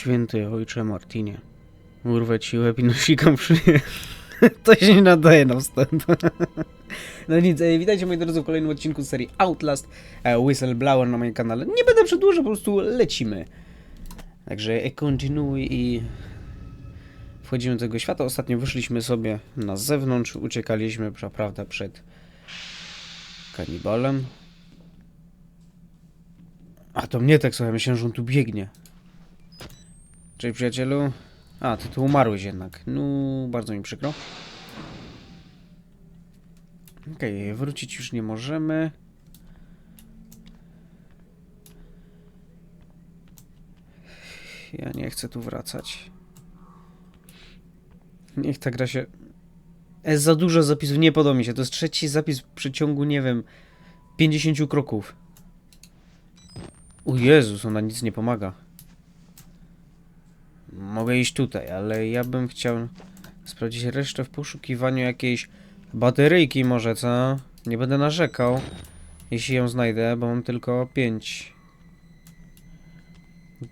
Święty ojcze Martinie, urwę ci łeb i nosikam szyję. To się nie nadaje na wstęp. No nic, e, witajcie moi drodzy w kolejnym odcinku serii Outlast e, Whistleblower na moim kanale. Nie będę przedłużał, po prostu lecimy. Także e, kontynuuj i wchodzimy do tego świata. Ostatnio wyszliśmy sobie na zewnątrz, uciekaliśmy, prawda, przed kanibalem. A to mnie tak słuchaj, myślałem, że on tu biegnie. Cześć przyjacielu. A, ty tu umarłeś jednak. No, bardzo mi przykro. Okej, wrócić już nie możemy. Ja nie chcę tu wracać. Niech ta gra się... Jest za dużo zapisów, nie podoba mi się. To jest trzeci zapis w przeciągu, nie wiem, 50 kroków. O Jezus, ona nic nie pomaga. Mogę iść tutaj, ale ja bym chciał sprawdzić resztę w poszukiwaniu jakiejś bateryjki może, co? Nie będę narzekał, jeśli ją znajdę, bo mam tylko 5.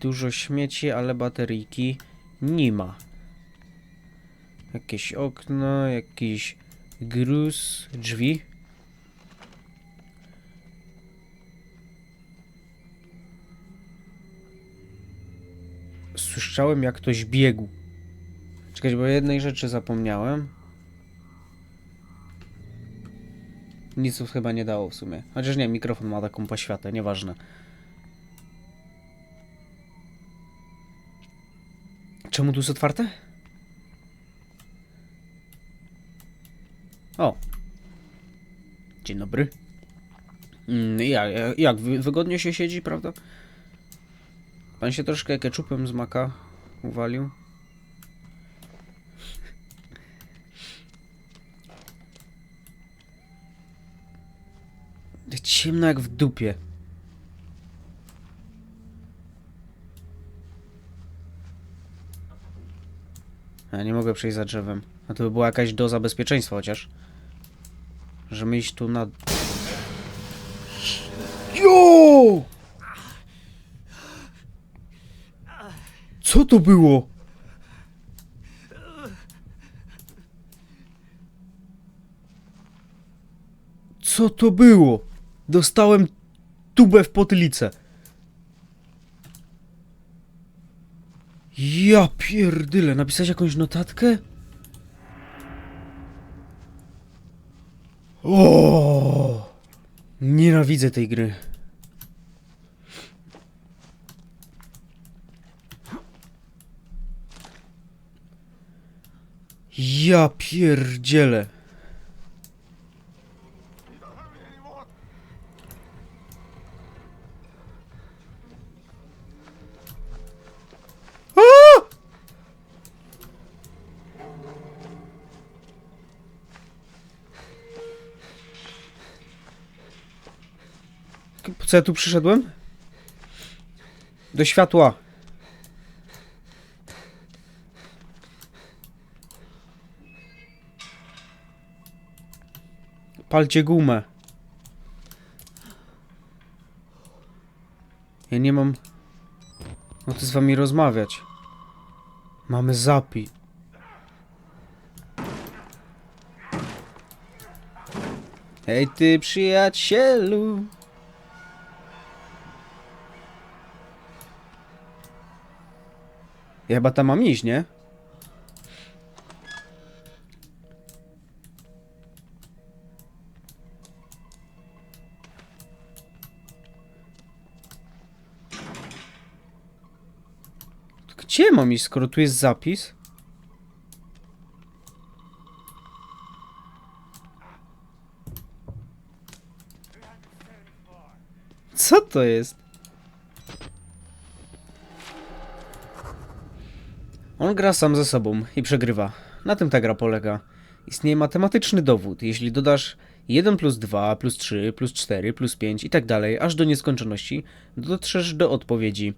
Dużo śmieci, ale bateryjki nie ma. Jakieś okno, jakiś gruz, drzwi. Słyszałem jak ktoś biegł. Czekaj, bo jednej rzeczy zapomniałem. Nic tu chyba nie dało w sumie. Chociaż nie, mikrofon ma taką poświatę, nieważne. Czemu tu jest otwarte? O. Dzień dobry. Mm, jak, jak wy- wygodnie się siedzi, prawda? Pan się troszkę keczupem z maka uwalił. Ciemno jak w dupie. Ja nie mogę przejść za drzewem. A to by była jakaś doza bezpieczeństwa chociaż. Że iść tu na... Jo! Co to było? Co to było? Dostałem tubę w potylicę. Ja pierdyle, napisać jakąś notatkę? O! Nienawidzę tej gry. Ja pierdzielę. Co ja tu przyszedłem? Do światła. Palcie gumę. Ja nie mam... No to z wami rozmawiać. Mamy zapi. Hej ty przyjacielu. Ja chyba tam mam iść, nie? Gdzie mam iść, skoro tu jest zapis? Co to jest? On gra sam ze sobą i przegrywa. Na tym ta gra polega. Istnieje matematyczny dowód. Jeśli dodasz 1 plus 2 plus 3 plus 4 plus 5 i tak dalej, aż do nieskończoności, dotrzesz do odpowiedzi.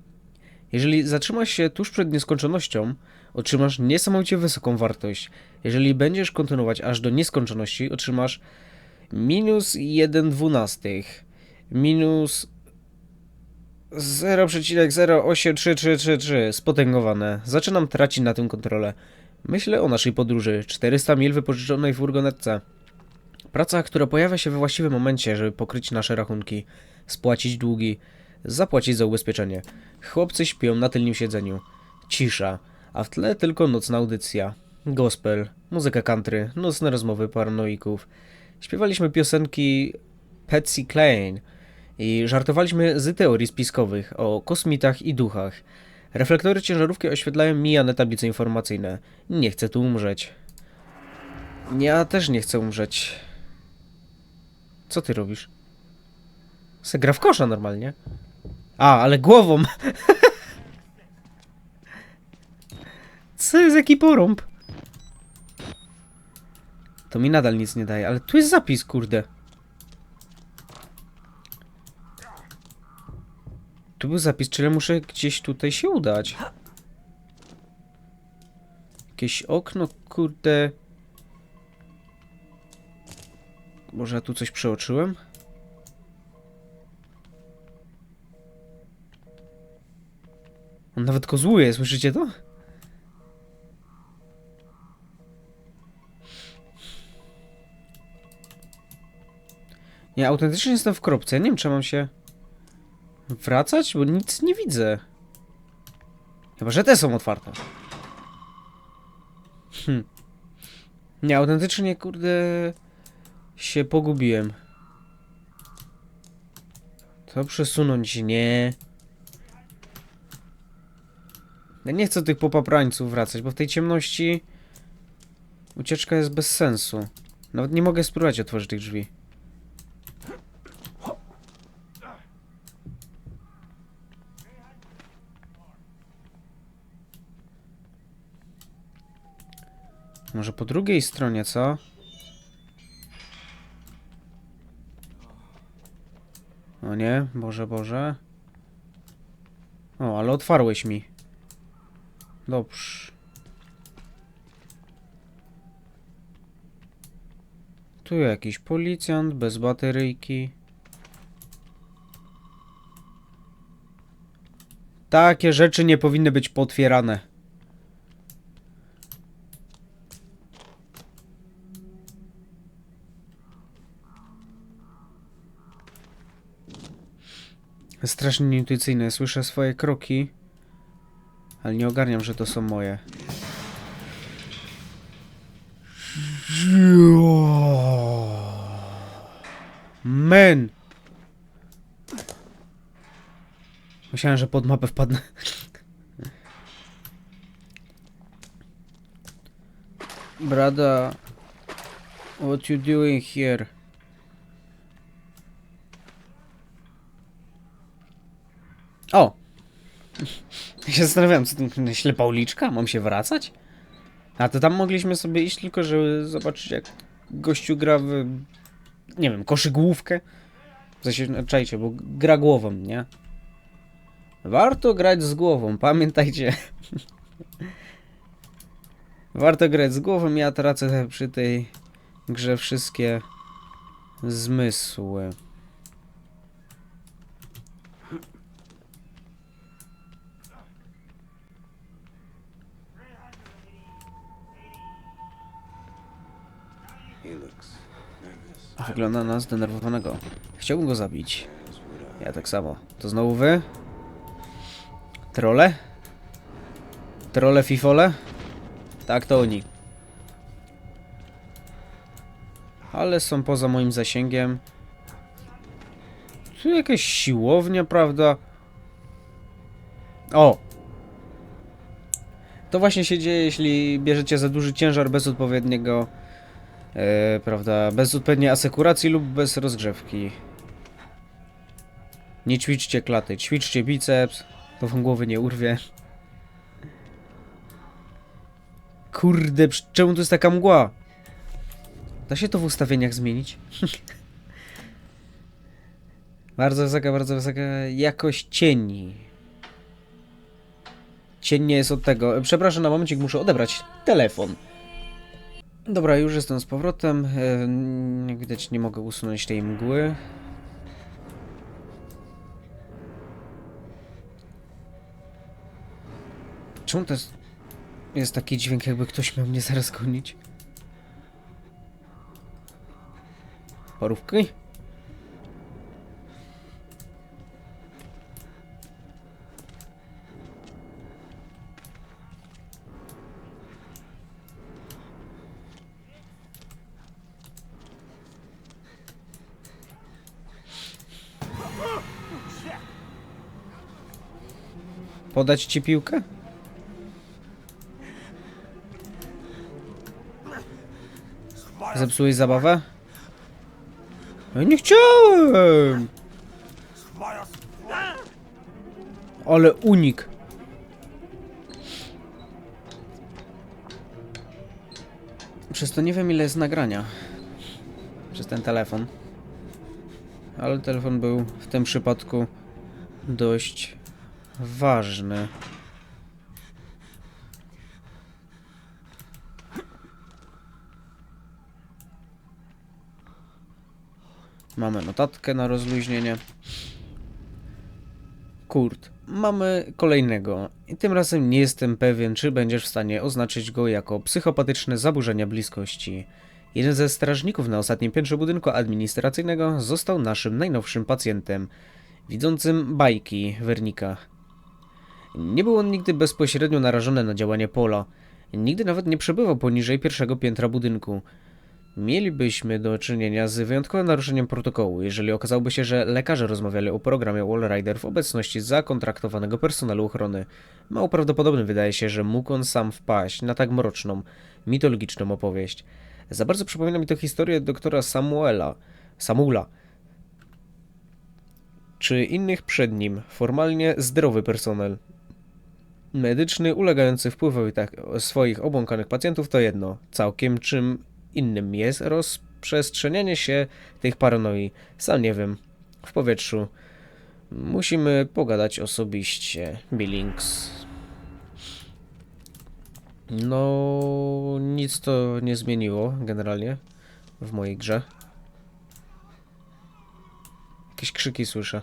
Jeżeli zatrzymasz się tuż przed nieskończonością, otrzymasz niesamowicie wysoką wartość. Jeżeli będziesz kontynuować aż do nieskończoności, otrzymasz minus 1 dwunastych, minus 0,083333 spotęgowane. Zaczynam tracić na tym kontrolę. Myślę o naszej podróży. 400 mil wypożyczonej furgonetce. Praca, która pojawia się we właściwym momencie, żeby pokryć nasze rachunki, spłacić długi, zapłacić za ubezpieczenie. Chłopcy śpią na tylnym siedzeniu. Cisza, a w tle tylko nocna audycja. Gospel, muzyka country, nocne rozmowy paranoików. Śpiewaliśmy piosenki Patsy Cline i żartowaliśmy z teorii spiskowych o kosmitach i duchach. Reflektory ciężarówki oświetlają mijane tablice informacyjne. Nie chcę tu umrzeć. Ja też nie chcę umrzeć. Co ty robisz? Se gra w kosza normalnie. A, ale głową. Co jest jaki porąb? To mi nadal nic nie daje, ale tu jest zapis, kurde. Tu był zapis, czyli muszę gdzieś tutaj się udać. Jakieś okno, kurde. Może ja tu coś przeoczyłem? On nawet kozłuje, słyszycie to? Nie, autentycznie jestem w kropce. Nie wiem, czy mam się wracać, bo nic nie widzę. Chyba, że te są otwarte. Hm. Nie, autentycznie, kurde, się pogubiłem. To przesunąć nie. Ja nie chcę tych popaprańców wracać, bo w tej ciemności ucieczka jest bez sensu. Nawet nie mogę spróbować otworzyć tych drzwi. Może po drugiej stronie, co? O nie, Boże, Boże. O, ale otwarłeś mi. Dobrze. Tu jakiś policjant bez bateryjki. Takie rzeczy nie powinny być potwierane. Strasznie nieintuicyjne. Słyszę swoje kroki, ale nie ogarniam, że to są moje. Men! Myślałem, że pod mapę wpadnę. Brada, what you doing here? O! Ja się zastanawiałem, co to ślepa uliczka? Mam się wracać? A to tam mogliśmy sobie iść tylko, żeby zobaczyć jak gościu gra w... Nie wiem, koszygłówkę? W no, bo gra głową, nie? Warto grać z głową, pamiętajcie. Warto grać z głową, ja tracę przy tej grze wszystkie zmysły. Wygląda na zdenerwowanego. Chciałbym go zabić. Ja tak samo. To znowu wy? Trole? Trole fifole? Tak, to oni. Ale są poza moim zasięgiem. Tu jakaś siłownia, prawda? O! To właśnie się dzieje, jeśli bierzecie za duży ciężar bez odpowiedniego e, prawda, bez odpowiedniej asekuracji lub bez rozgrzewki. Nie ćwiczcie klaty, ćwiczcie biceps, to wam głowy nie urwie. Kurde, czemu tu jest taka mgła? Da się to w ustawieniach zmienić? bardzo wysoka, bardzo wysoka jakość cieni. Cień nie jest od tego. Przepraszam, na momencik muszę odebrać telefon. Dobra, już jestem z powrotem. Jak widać nie mogę usunąć tej mgły. Czemu to jest, jest taki dźwięk, jakby ktoś miał mnie zaraz gonić? Parówki? Podać ci piłkę? Zepsułeś zabawę? Ja nie chciałem! Ale unik. Przez to nie wiem ile jest nagrania. Przez ten telefon. Ale telefon był w tym przypadku dość ważny. Mamy notatkę na rozluźnienie. Kurt, mamy kolejnego. I tym razem nie jestem pewien, czy będziesz w stanie oznaczyć go jako psychopatyczne zaburzenia bliskości. Jeden ze strażników na ostatnim piętrze budynku administracyjnego został naszym najnowszym pacjentem, widzącym bajki Wernika. Nie był on nigdy bezpośrednio narażony na działanie Pola. Nigdy nawet nie przebywał poniżej pierwszego piętra budynku. Mielibyśmy do czynienia z wyjątkowym naruszeniem protokołu, jeżeli okazałoby się, że lekarze rozmawiali o programie Wallrider w obecności zakontraktowanego personelu ochrony. Mało prawdopodobne wydaje się, że mógł on sam wpaść na tak mroczną, mitologiczną opowieść. Za bardzo przypomina mi to historię doktora Samuela, Samula, czy innych przed nim, formalnie zdrowy personel. Medyczny, ulegający wpływowi tak, swoich obłąkanych pacjentów to jedno, całkiem czym innym jest rozprzestrzenianie się tych paranoi. Sam nie wiem. W powietrzu. Musimy pogadać osobiście. Billings. No, nic to nie zmieniło generalnie w mojej grze. Jakieś krzyki słyszę.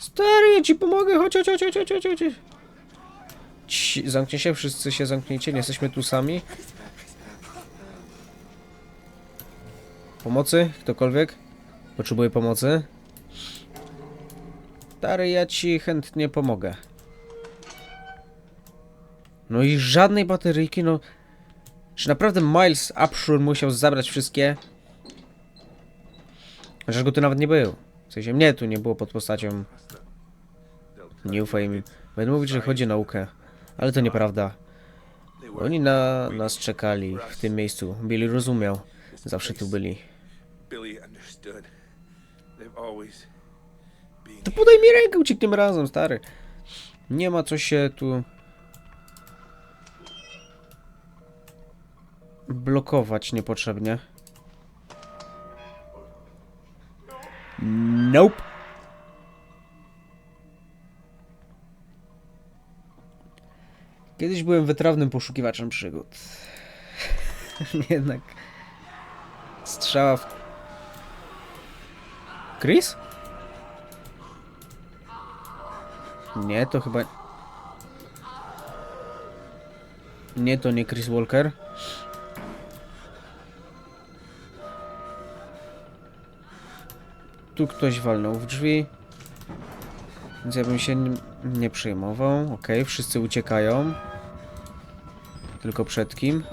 Stary, ja ci pomogę, chodź, chodź, chodź, chodź, chodź, chodź. Ci, zamknij się, wszyscy się zamknijcie, nie jesteśmy tu sami. Pomocy? Ktokolwiek? Potrzebuje pomocy? Stary, ja ci chętnie pomogę. No i żadnej bateryjki, no... Czy naprawdę Miles Upshur musiał zabrać wszystkie? Chociaż go tu nawet nie był. W sensie mnie tu nie było pod postacią. Nie ufaj mi. Będę mówić, że chodzi o naukę. Ale to nieprawda. Oni na nas czekali w tym miejscu. Billy rozumiał. Zawsze tu byli. To podaj mi rękę, uciekniemy razem, stary. Nie ma co się tu... blokować niepotrzebnie. Nope. Kiedyś byłem wytrawnym poszukiwaczem przygód. Jednak... Strzała w... Chris? Nie, to chyba... Nie, to nie Chris Walker. Tu ktoś walnął w drzwi. Więc ja bym się nie, przejmował. Okej, wszyscy uciekają. Tylko przed kim?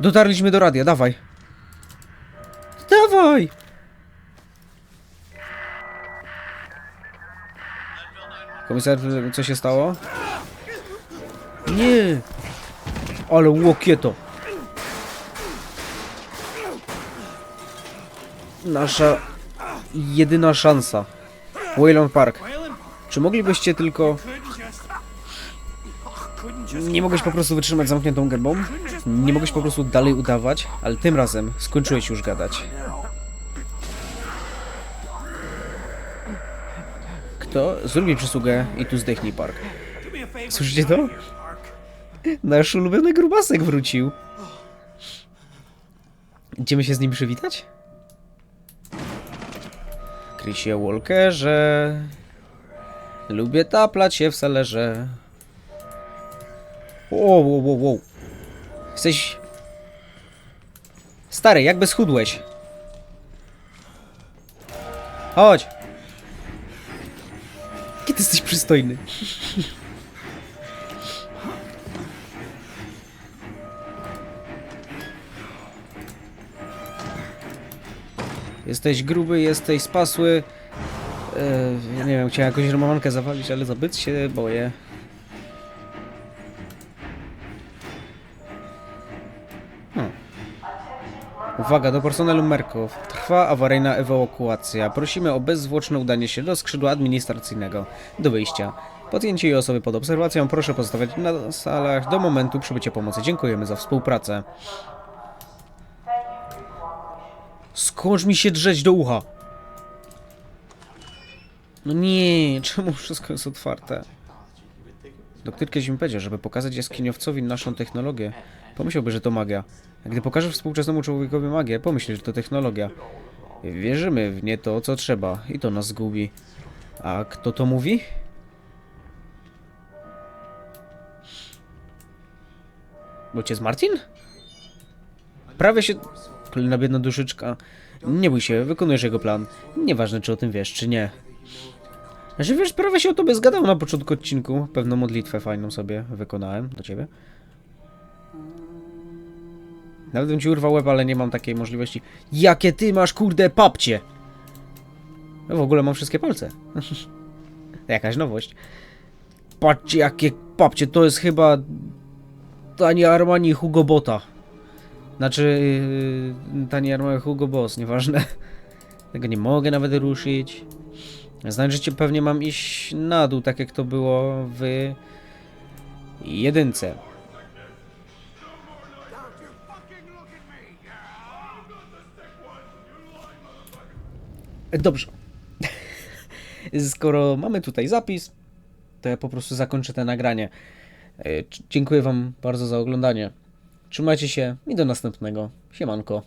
Dotarliśmy do radia, dawaj! Dawaj! Komisar, co się stało? Nie! Ale łokieto! Nasza jedyna szansa. Wayland Park. Czy moglibyście tylko... Nie mogłeś po prostu wytrzymać zamkniętą gębą? Nie mogłeś po prostu dalej udawać? Ale tym razem skończyłeś już gadać. Kto? Zrób mi przysługę i tu zdechnij park. Słyszycie to? Nasz ulubiony grubasek wrócił. Idziemy się z nim przywitać? Chrisie Walkerze Lubię taplać się w salerze Wow, wow, wow, wow. Jesteś... Stary, jakby schudłeś. Chodź. Ty jesteś przystojny. Jesteś gruby, jesteś spasły. Ja nie wiem, chciałem jakąś rymowankę zawalić, ale zabyt się boję. Uwaga, do personelu Merków. Trwa awaryjna ewakuacja. Prosimy o bezzwłoczne udanie się do skrzydła administracyjnego. Do wyjścia. Podjęcie i osoby pod obserwacją proszę pozostawać na salach do momentu przybycia pomocy. Dziękujemy za współpracę. Skądś mi się drzeć do ucha? No nie, czemu wszystko jest otwarte? Doktor kiedyś mi powiedział, żeby pokazać jaskiniowcowi naszą technologię. Pomyślałby, że to magia. Gdy pokażesz współczesnemu człowiekowi magię, pomyśli, że to technologia. Wierzymy w nie to, co trzeba i to nas zgubi. A kto to mówi? Ojciec Martin? Prawie się... Kolejna biedna duszyczka. Nie bój się, wykonujesz jego plan. Nieważne, czy o tym wiesz, czy nie. Że wiesz, prawie się o tobie zgadał na początku odcinku. Pewną modlitwę fajną sobie wykonałem do ciebie. Nawet bym ci urwał łeb, ale nie mam takiej możliwości. Jakie ty masz, kurde, papcie! No w ogóle mam wszystkie palce. Jakaś nowość. Patrzcie, jakie papcie, to jest chyba... Tani Armani Hugo Bota. Znaczy... Yy, tani Armani Hugo Boss, nieważne. Tego nie mogę nawet ruszyć. Znaczy, pewnie mam iść na dół, tak jak to było w jedynce. Dobrze. Skoro mamy tutaj zapis, to ja po prostu zakończę to nagranie. E, Dziękuję Wam bardzo za oglądanie. Trzymajcie się i do następnego. Siemanko.